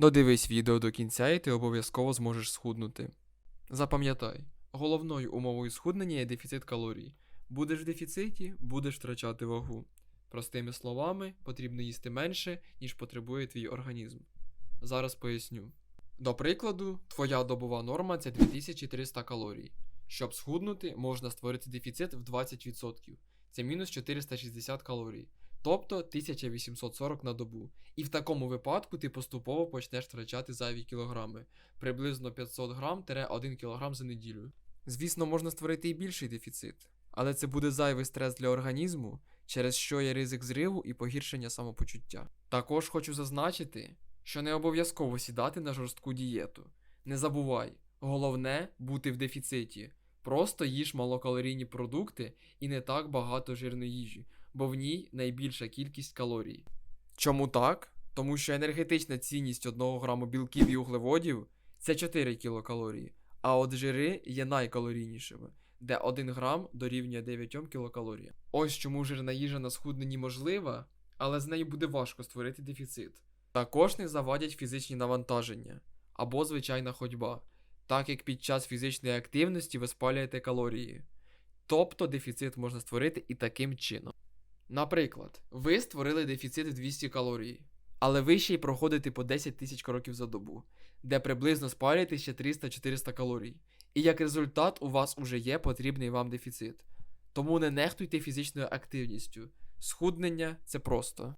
Додивись відео до кінця і ти обов'язково зможеш схуднути. Запам'ятай, головною умовою схуднення є дефіцит калорій. Будеш в дефіциті, будеш втрачати вагу. Простими словами, потрібно їсти менше, ніж потребує твій організм. Зараз поясню. До прикладу, твоя добова норма це 2300 калорій. Щоб схуднути, можна створити дефіцит в 20%. Це мінус 460 калорій, тобто 1840 на добу. І в такому випадку ти поступово почнеш втрачати зайві кілограми, приблизно 500 грам 1 кілограм за неділю. Звісно, можна створити і більший дефіцит, але це буде зайвий стрес для організму, через що є ризик зриву і погіршення самопочуття. Також хочу зазначити, що не обов'язково сідати на жорстку дієту. Не забувай, головне бути в дефіциті. Просто їж малокалорійні продукти і не так багато жирної їжі, бо в ній найбільша кількість калорій. Чому так? Тому що енергетична цінність 1 граму білків і углеводів це 4 кілокалорії, а от жири є найкалорійнішими, де 1 грам дорівнює 9 кілокалоріям. Ось чому жирна їжа на схудненні можлива, але з нею буде важко створити дефіцит. Також не завадять фізичні навантаження або звичайна ходьба, так як під час фізичної активності ви спалюєте калорії. Тобто дефіцит можна створити і таким чином. Наприклад, ви створили дефіцит в 200 калорій, але ви ще й проходите по 10 тисяч кроків за добу, де приблизно спалюєте ще 300-400 калорій. І як результат у вас уже є потрібний вам дефіцит. Тому не нехтуйте фізичною активністю. Схуднення це просто.